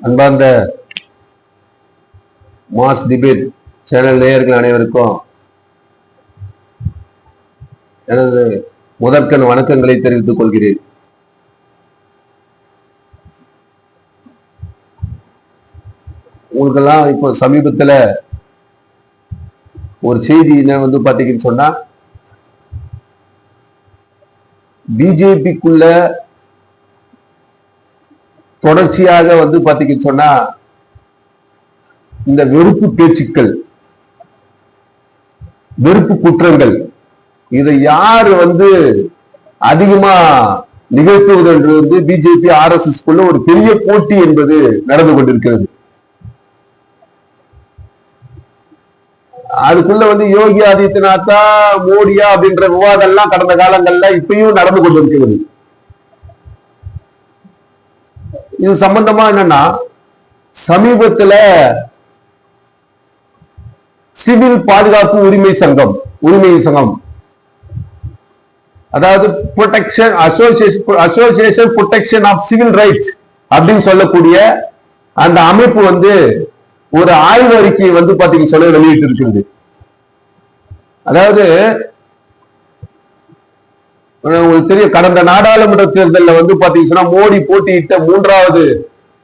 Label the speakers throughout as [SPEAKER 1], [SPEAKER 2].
[SPEAKER 1] அன்பார்ந்த mass debate channel நேயர்கள் அனைவருக்கும் எனது முதற்கண் வணக்கங்களை தெரிவித்துக் கொள்கிறேன். உங்களுக்கெல்லாம் இப்போ சமீபத்துல ஒரு செய்தி என்ன வந்து பார்த்தீங்கன்னு சொன்னா பிஜேபிக்குள்ள தொடர்ச்சியாக வந்து பாத்தீங்கன்னு சொன்னா இந்த வெறுப்பு பேச்சுக்கள் வெறுப்பு குற்றங்கள் இதை யார் வந்து அதிகமா நிகழ்த்துவது என்று வந்து பிஜேபி ஆர் எஸ் எஸ் ஒரு பெரிய போட்டி என்பது நடந்து கொண்டிருக்கிறது. அதுக்குள்ள வந்து யோகி ஆதித்யநாத்தா மோடியா அப்படின்ற விவாதம் எல்லாம் கடந்த காலங்கள்ல இப்பயும் நடந்து கொண்டிருக்கிறது. இது சம்பந்தமா என்னன்னா சமீபத்துல சிவில் பாதுகாப்பு உரிமை சங்கம் உரிமை சங்கம். அதாவது protection association association protection of civil right அப்படின்னு சொல்லக்கூடிய அந்த அமைப்பு வந்து ஒரு ஆய்வு அறிக்கையை வந்து பாத்தீங்கன்னு சொல்ல வெளியிட்டு இருக்கிறது அதாவது உங்களுக்கு தெரியும் கடந்த நாடாளுமன்ற தேர்தலில் வந்து பாத்தீங்கன்னா மோடி போட்டியிட்ட மூன்றாவது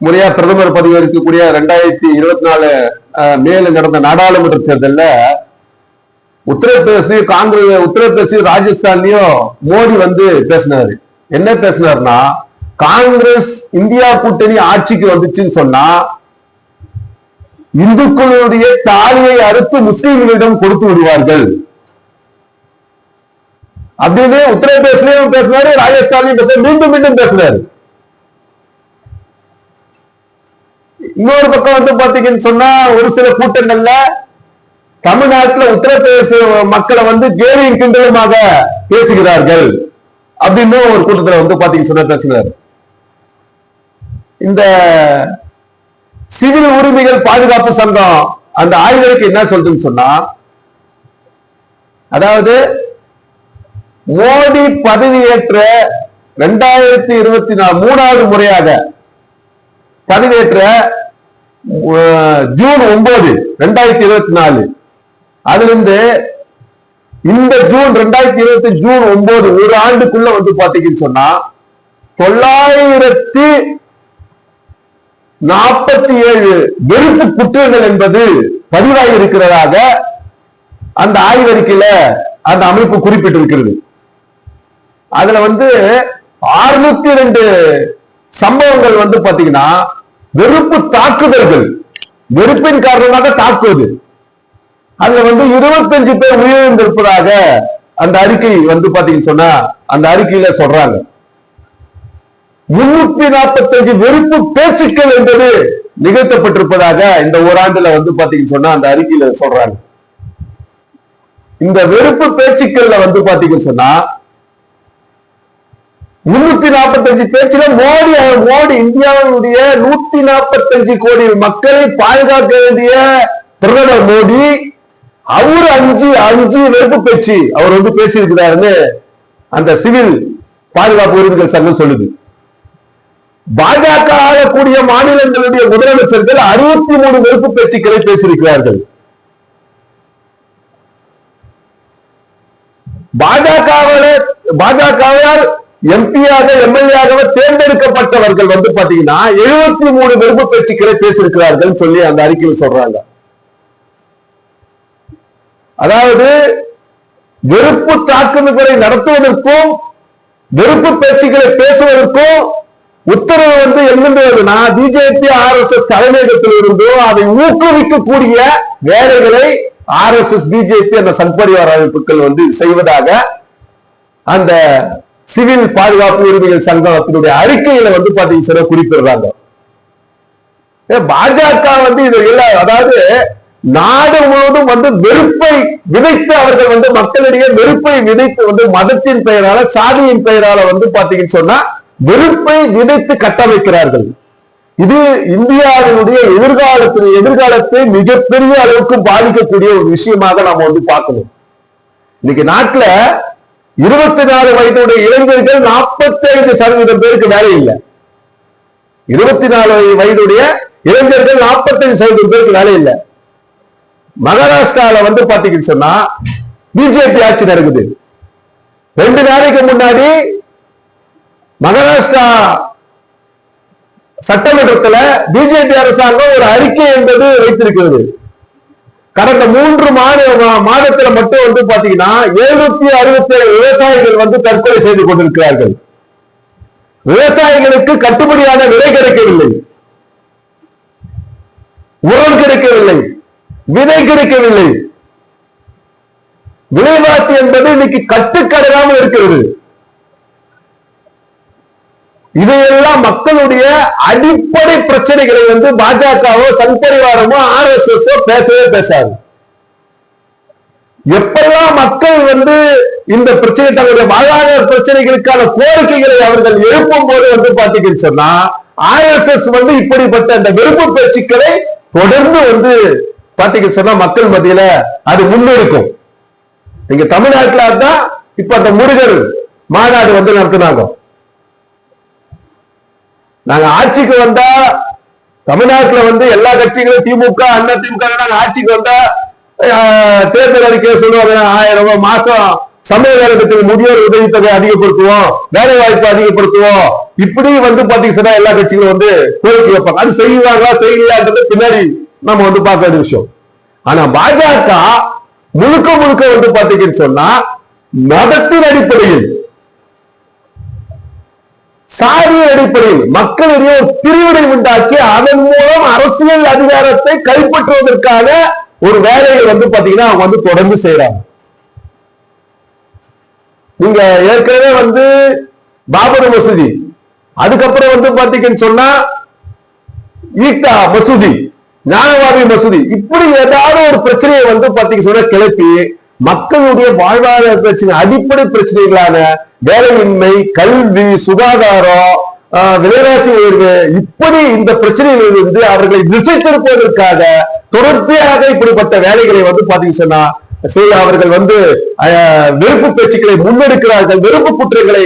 [SPEAKER 1] முறையா பிரதமர் பதவி இருக்கக்கூடிய ரெண்டாயிரத்தி இருபத்தி நாலு மேல நடந்த நாடாளுமன்ற தேர்தலில் உத்தரப்பிரதேசையும் காங்கிரஸ் உத்தரப்பிரதேச ராஜஸ்தான்லயும் மோடி வந்து பேசினாரு. என்ன பேசினார்னா காங்கிரஸ் இந்தியா கூட்டணி ஆட்சிக்கு வந்துச்சுன்னு சொன்னா இந்துக்களுடைய தாலியை அறுத்து முஸ்லிம்களிடம் கொடுத்து விடுவார்கள். அப்படின்னு உத்தரப்பிரதேசிலையும் பேசினாரு ராஜஸ்தான்லயும் பேச மீண்டும் மீண்டும் பேசினாரு. இன்னொரு பக்கம் வந்து பாத்தீங்கன்னு சொன்னா ஒரு சில கூட்டங்கள்ல தமிழ்நாட்டுல உத்தரப்பிரதேச மக்களை வந்து கேலியும் கிண்டலுமாக பேசுகிறார்கள் அப்படின்னு ஒரு கூட்டத்துல வந்து பாத்தீங்கன்னு சொன்னா பேசினார். இந்த சிவில் உரிமைகள் பாதுகாப்பு சங்கம் அந்த ஆய்வுகளுக்கு என்ன சொல்றதுன்னு சொன்னா அதாவது மோடி பதவியேற்ற ரெண்டாயிரத்தி இருபத்தி நாலு மூணாவது முறையாக பதவியேற்ற ஜூன் ஒன்பது ரெண்டாயிரத்தி இருபத்தி நாலு. அதுல இருந்து இந்த ஜூன் ரெண்டாயிரத்தி இருபத்தி ஜூன் ஒன்பது ஒரு ஆண்டுக்குள்ள வந்து பாத்தீங்கன்னு சொன்னா தொள்ளாயிரத்தி நாற்பத்தி ஏழு வெறுப்பு குற்றங்கள் என்பது பதிவாகி இருக்கிறதாக அந்த ஆய்வறிக்கையில அந்த அமைப்பு குறிப்பிட்டிருக்கிறது. அதுல வந்து அறுநூத்தி ரெண்டு சம்பவங்கள் வந்து பாத்தீங்கன்னா வெறுப்பு தாக்குதல்கள். வெறுப்பின் காரணமாக தாக்குவது. அதுல வந்து இருபத்தஞ்சு பேர் உயிரிழந்திருப்பதாக அந்த அறிக்கை வந்து பாத்தீங்கன்னு சொன்னா அந்த அறிக்கையில சொல்றாங்க. முன்னூத்தி நாற்பத்தஞ்சு வெறுப்பு பேச்சுக்கள் என்பது நிகழ்த்தப்பட்டிருப்பதாக இந்த ஓராண்டுல வந்து பாத்தீங்கன்னு சொன்னா அந்த அறிக்கையில சொல்றாங்க. இந்த வெறுப்பு பேச்சுக்கள்ல வந்து பாத்தீங்கன்னு சொன்னா முன்னூத்தி நாற்பத்தஞ்சு பேச்சுல மோடி மோடி இந்தியாவுடைய நூத்தி நாற்பத்தஞ்சு கோடி மக்களை பாதுகாக்க வேண்டிய பிரதமர் மோடி அவரு அஞ்சு அஞ்சு வெறுப்பு பேச்சு அவர் வந்து பேசியிருக்கிறாருன்னு அந்த சிவில் பாதுகாப்பு உரிமைகள் சங்கம் சொல்லுது. பாஜக ஆகக்கூடிய மாநிலங்களுடைய முதலமைச்சர்கள் அறுபத்தி மூணு வெறுப்பு பேச்சுக்களை பேசியிருக்கிறார்கள். பாஜக பாஜகவால் எம்பியாக எம்எல்ஏயாக தேர்ந்தெடுக்கப்பட்டவர்கள் வந்து பாத்தீங்கன்னா எழுபத்தி மூணு வெறுப்பு பேச்சுக்களை பேசியிருக்கிறார்கள் சொல்லி அந்த அறிக்கையில் சொல்றாங்க. அதாவது வெறுப்பு தாக்குதல்களை நடத்துவதற்கும் வெறுப்பு பேச்சுக்களை பேசுவதற்கும் உத்தரவு வந்து எங்கிருந்து பிஜேபி ஆர் எஸ் எஸ் தலைமையகத்தில் இருந்தோ அதை ஊக்குவிக்கக்கூடிய வேலைகளை ஆர் எஸ் எஸ் பிஜேபி அந்த சங்பரிவார அமைப்புகள் வந்து செய்வதாக அந்த சிவில் பாதுகாப்பு உரிமைகள் சங்கத்தினுடைய அறிக்கையில வந்து பாத்தீங்கன்னா குறிப்பிடுறாங்க. பாஜக வந்து இது இல்ல அதாவது நாடு முழுவதும் வந்து வெறுப்பை விதைத்து அவர்கள் வந்து மக்களிடையே வெறுப்பை விதைத்து வந்து மதத்தின் பெயரால சாதியின் பெயரால வந்து பாத்தீங்கன்னு சொன்னா வெறுப்பை விதைத்து கட்டமைக்கிறார்கள். இது இந்தியாவினுடைய எதிர்காலத்தில் எதிர்காலத்தை மிகப்பெரிய அளவுக்கு பாதிக்கக்கூடிய ஒரு விஷயமாக நாம வந்து பார்க்கணும். இன்னைக்கு நாட்டுல இருபத்தி நாலு வயதுடைய இளைஞர்கள் நாற்பத்தி ஐந்து சதவீதம் பேருக்கு வேலை இல்லை. இருபத்தி நாலு வயதுடைய இளைஞர்கள் நாற்பத்தைந்து சதவீதம் பேருக்கு வேலை இல்லை. மகாராஷ்டிரால வந்து பாத்தீங்கன்னு சொன்னா பிஜேபி ஆட்சி நடக்குது. ரெண்டு நாளைக்கு முன்னாடி மகாராஷ்டிரா சட்டமன்றத்துல பிஜேபி அரசாங்கம் ஒரு அறிக்கை என்பது வைத்திருக்கிறது. கடந்த மூன்று மாத மாதத்துல மட்டும் வந்து பாத்தீங்கன்னா எழுநூத்தி அறுபத்தி ஏழு விவசாயிகள் வந்து தற்கொலை செய்து கொண்டிருக்கிறார்கள். விவசாயிகளுக்கு கட்டுப்படியான விலை கிடைக்கவில்லை. உரம் கிடைக்கவில்லை. விதை கிடைக்கவில்லை. விலைவாசி என்பது இன்னைக்கு கட்டுக்கடலாமல் இருக்கிறது. இதையெல்லாம் மக்களுடைய அடிப்படை பிரச்சனைகளை வந்து பாஜகவோ சங் பரிவாரமோ ஆர் எஸ் எஸ் பேசவே பேசாது. எப்பெல்லாம் மக்கள் வந்து இந்த பிரச்சனை தங்களுடைய வாழ்வாதார பிரச்சனைகளுக்கான கோரிக்கைகளை அவர்கள் எழுப்பும் போது வந்து பாத்தீங்கன்னு சொன்னா ஆர் எஸ் எஸ் வந்து இப்படிப்பட்ட அந்த வெறுப்பு பேச்சுக்களை தொடர்ந்து வந்து பாத்தீங்கன்னு சொன்னா மக்கள் மத்தியில அது முன்னெடுக்கும். நீங்க தமிழ்நாட்டுல தான் இப்ப அந்த முருகர் மாநாடு வந்து நடத்தினாங்க. நாங்க ஆட்சிக்கு வந்தா தமிழ்நாட்டுல வந்து எல்லா கட்சிகளும் திமுக அண்ணா திமுக நாங்க ஆட்சிக்கு வந்தா தேர்தல் அறிக்கை சொல்லுவாங்க. ஆயிரம் ரூபாய் மாசம் சமய வேலைக்கு முதியோர் உதவித்தொகை அதிகப்படுத்துவோம். வேலை வாய்ப்பு அதிகப்படுத்துவோம். இப்படி வந்து பாத்தீங்கன்னா எல்லா கட்சிகளும் வந்து கோரிக்கை வைப்பாங்க. அது செய்வாங்களா செய்யலான்றது பின்னாடி நம்ம வந்து பார்க்க வேண்டிய விஷயம். ஆனா பாஜக முழுக்க முழுக்க வந்து பாத்தீங்கன்னு சொன்னா மதத்தின் அடிப்படையில் சாதியின் அடிப்படையில் மக்களிடையே ஒரு பிரிவினை உண்டாக்கி அதன் மூலம் அரசியல் அதிகாரத்தை கைப்பற்றுவதற்கான ஒரு வேலையை வந்து பாத்தீங்கன்னா அவங்க வந்து தொடர்ந்து செய்யறாங்க நீங்க ஏற்கனவே வந்து பாபர் மசூதி அதுக்கப்புறம் வந்து பாத்தீங்கன்னு சொன்னா ஈக்தா மசூதி ஞானவாதி மசூதி இப்படி ஏதாவது ஒரு பிரச்சனையை வந்து பாத்தீங்கன்னு சொன்னா கிளப்பி மக்களுடைய வாழ்வாதார பிரச்சனை அடிப்படை பிரச்சனைகளான வேலையின்மை கல்வி சுகாதாரம் ஆஹ், விலைவாசி உயர்வு இப்படி இந்த பிரச்சனைகளிலிருந்து அவர்களை திசை திருப்புவதற்காக தொடர்ச்சியாக இப்படிப்பட்ட வேலைகளை வந்து பாத்தீங்கன்னா சொன்னா சரி அவர்கள் வந்து வெறுப்பு பேச்சுக்களை முன்னெடுக்கிறார்கள் வெறுப்பு குற்றங்களை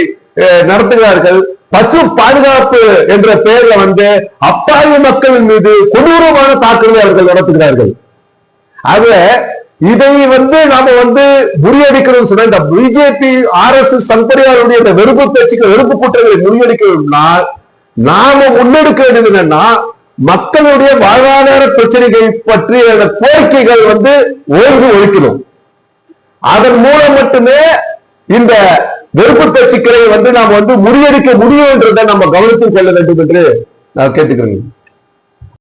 [SPEAKER 1] நடத்துகிறார்கள். பசு பாதுகாப்பு என்ற பெயர்ல வந்து அப்பாவி மக்களின் மீது கொடூரமான தாக்குதலை அவர்கள் நடத்துகிறார்கள். ஆக இதை வந்து நாம வந்து முறியடிக்கணும் சொன்ன இந்த பிஜேபி ஆர் எஸ் எஸ் சங்கரியாருடைய இந்த வெறுப்பு பேச்சுக்கு வெறுப்பு கூட்டங்களை முறியடிக்கணும்னா நாம முன்னெடுக்க வேண்டியது என்னன்னா மக்களுடைய வாழ்வாதார பிரச்சனைகள் பற்றிய அந்த கோரிக்கைகள் வந்து ஓய்வு ஒழிக்கணும். அதன் மூலம் மட்டுமே இந்த வெறுப்பு பேச்சுக்களை வந்து நாம் வந்து முறியடிக்க முடியும் என்றதை நம்ம கவனத்தில் கொள்ள வேண்டும் என்று நான் கேட்டுக்கிறேன்.